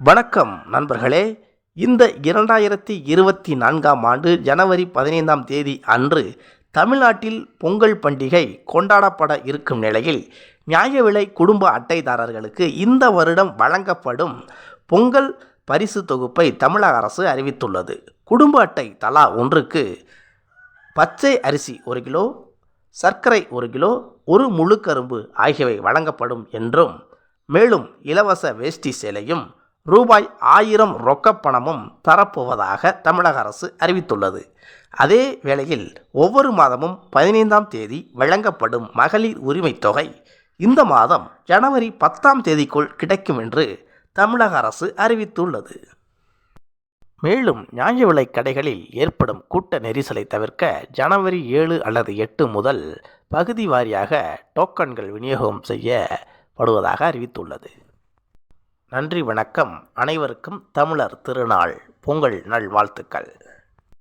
வணக்கம் நண்பர்களே. இந்த இரண்டாயிரத்தி இருபத்தி நான்காம் ஆண்டு ஜனவரி பதினைந்தாம் தேதி அன்று தமிழ்நாட்டில் பொங்கல் பண்டிகை கொண்டாடப்பட இருக்கும் நிலையில் நியாய விலை குடும்ப அட்டைதாரர்களுக்கு இந்த வருடம் வழங்கப்படும் பொங்கல் பரிசு தொகுப்பை தமிழக அரசு அறிவித்துள்ளது. குடும்ப அட்டை தலா ஒன்றுக்கு பச்சை அரிசி ஒரு கிலோ சர்க்கரை ஒரு கிலோ ஒரு முழு கரும்பு ஆகியவை வழங்கப்படும் என்றும் மேலும் இலவச வேஷ்டி சேலையும் ரூபாய் ஆயிரம் ரொக்கப்பணமும் தரப்போவதாக தமிழக அரசு அறிவித்துள்ளது. அதே வேளையில் ஒவ்வொரு மாதமும் பதினைந்தாம் தேதி வழங்கப்படும் மகளிர் உரிமைத் தொகை இந்த மாதம் ஜனவரி பத்தாம் தேதிக்குள் கிடைக்கும் என்று தமிழக அரசு அறிவித்துள்ளது. மேலும் நியாய விலைக் கடைகளில் ஏற்படும் கூட்ட நெரிசலை தவிர்க்க ஜனவரி ஏழு அல்லது எட்டு முதல் பகுதி வாரியாக டோக்கன்கள் விநியோகம் செய்யப்படுவதாக அறிவித்துள்ளது. நன்றி வணக்கம். அனைவருக்கும் தமிழர் திருநாள். பொங்கல் நல்வாழ்த்துக்கள்.